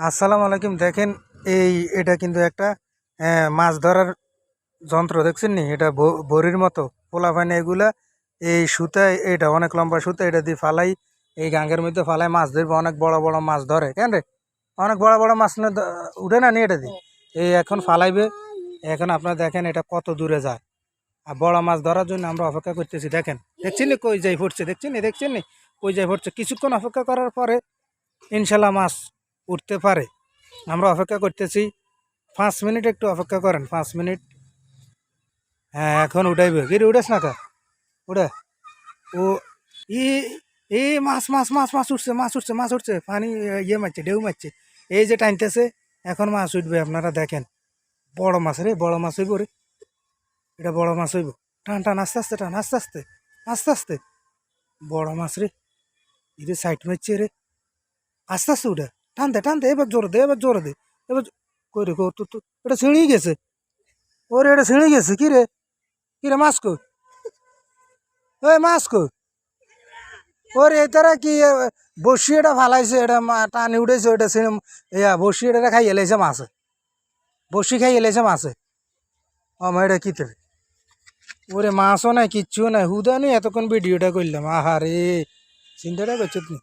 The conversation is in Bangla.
আসসালামু আলাইকুম। দেখেন, এই এটা কিন্তু একটা মাছ ধরার যন্ত্র, দেখছেন নি? এটা বড়ির মতো। পোলা পানি এগুলা, এই সুতা, এটা অনেক লম্বা সুতা, এটা দিয়ে ফালাই, এই গাঙ্গের মধ্যে ফালাই মাছ ধরবে। অনেক বড় বড় মাছ ধরে, কেন রে? অনেক বড় বড় মাছ না, উঠে না নি এটা দিয়ে? এই এখন ফালাইবে। এখন আপনারা দেখেন এটা কত দূরে যায়। আর বড় মাছ ধরার জন্য আমরা অপেক্ষা করতেছি। দেখেন, দেখছেন নি কই যাই পড়ছে দেখছেন নি? দেখছেন নি? কই যাই পড়ছে কিছুক্ষণ অপেক্ষা করার পরে ইনশাল্লাহ মাছ উঠতে পারে। আমরা অপেক্ষা করতেছি। পাঁচ মিনিট একটু অপেক্ষা করেন, পাঁচ মিনিট। হ্যাঁ এখন উঠাইবে। কি উঠাস না কা? উঠে। ও, ই এই মাছ মাছ মাছ মাছ উঠছে মাছ উঠছে মাছ উঠছে। পানি ইয়ে মারছে, ঢেউ মারছে। এই যে টাইনতেছে এখন মাছ উঠবে, আপনারা দেখেন। বড় মাছ রে, বড় মাছ হইব রে। এটা বড় মাছ হইব। টান টান, আস্তে আস্তে, টান, আস্তে আস্তে আস্তে আস্তে। বড় মাছ রে এটা সাইড মারছে রে। আস্তে আস্তে উঠে। টান দে টান দে এবার জোরে দে এবার জোরে দে এবার জো- কই রে কই তো তো এটা ছিঁড়ি গেছে ওরে এটা ছিঁড়ি গেছে কি রে কি রে মাছ কো ওই মাছ কো ওরে এতারা কি এ, বসি এটা ফালাইছে এটা মা- টানি উঠেছে ওটা ছিঁড়ে ইয়া বসি এটা খাই এলাইছে মাছে বসি খাই এলাইছে মাছে আমার এটা কি তোর ওরে মাছও নাই কিচ্ছু নাই হুদা নি এতক্ষণ ভিডিওটা করলাম আহা রে চিন্তাটা করছ তুমি